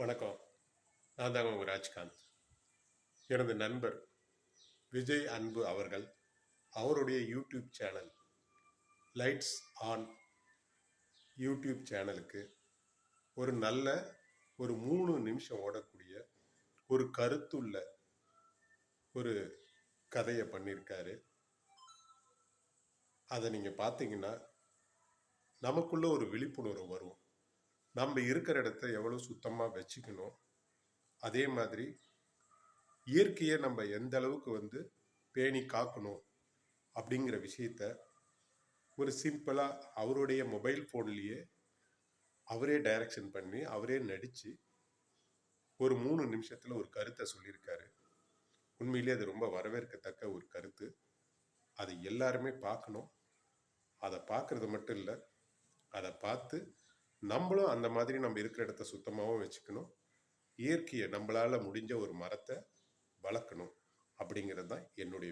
வணக்கம். நான் தான் உங்கள் ராஜ்காந்த். எனது நண்பர் விஜய் அன்பு அவர்கள் அவருடைய YouTube channel lights on YouTube சேனலுக்கு ஒரு நல்ல ஒரு மூணு நிமிஷம் ஓடக்கூடிய ஒரு கருத்துள்ள ஒரு கதையை பண்ணியிருக்காரு. அதை நீங்கள் பார்த்தீங்கன்னா நமக்குள்ள ஒரு விழிப்புணர்வு வரும். நம்ம இருக்கிற இடத்த எவ்வளோ சுத்தமாக வச்சுக்கணும்? அதே மாதிரி இயற்கையை நம்ம எந்த அளவுக்கு வந்து பேணி காக்கணும் அப்படிங்கிற விஷயத்த ஒரு சிம்பிளாக அவருடைய மொபைல் ஃபோன்லேயே அவரே டைரக்ஷன் பண்ணி அவரே நடித்து ஒரு மூணு நிமிஷத்தில் ஒரு கருத்தை சொல்லியிருக்காரு. உண்மையிலேயே அது ரொம்ப வரவேற்கத்தக்க ஒரு கருத்து. அதை எல்லாருமே பார்க்கணும். அதை பார்க்குறது மட்டும் இல்லை அதை பார்த்து நம்மளும் அந்த மாதிரி நம்ம இருக்கிற இடத்த சுத்தமாகவும் வச்சுக்கணும். இயற்கையை நம்மளால் முடிஞ்ச ஒரு மரத்தை வளர்க்கணும் அப்படிங்கிறது தான் என்னுடைய